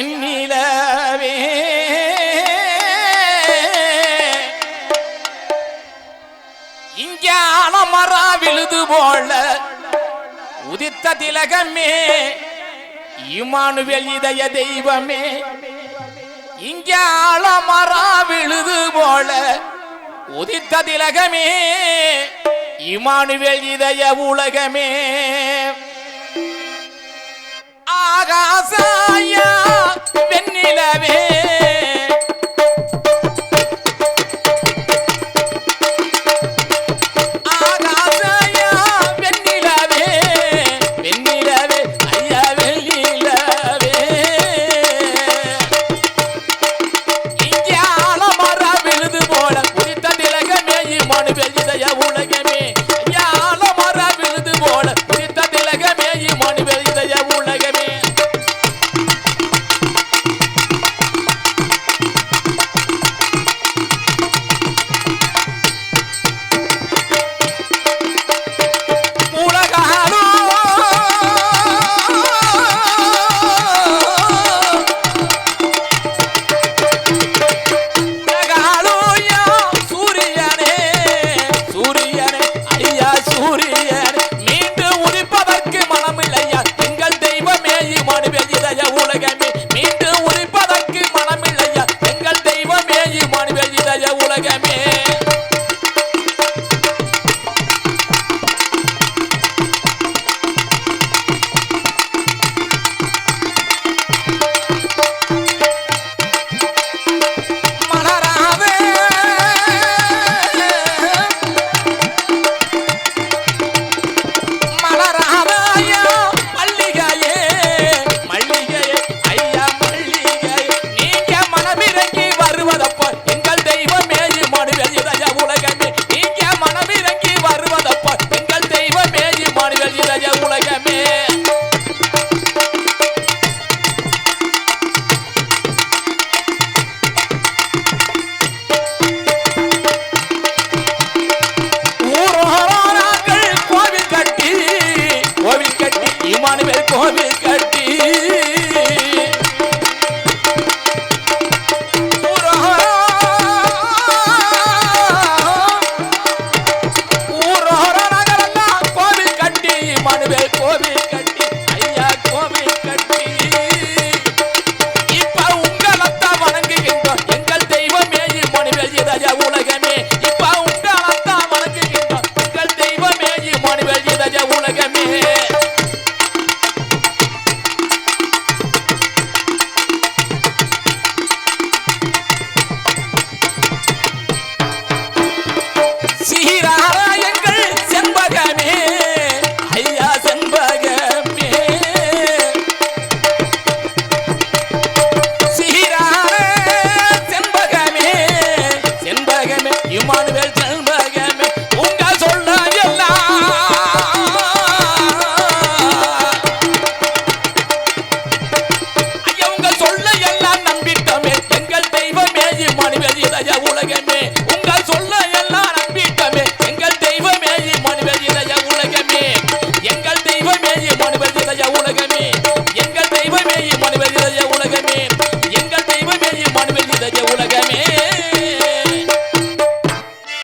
வெண்ணிலவே. இங்கான மரா விழுது போல உதித்த திலகமே. இமானுவேல் இதய தெய்வமே. இங்கே ஆழமரா விழுது போல உதித்த திலகமே. இமானுவேல் இதய உலகமே. ஆகாச ভেবে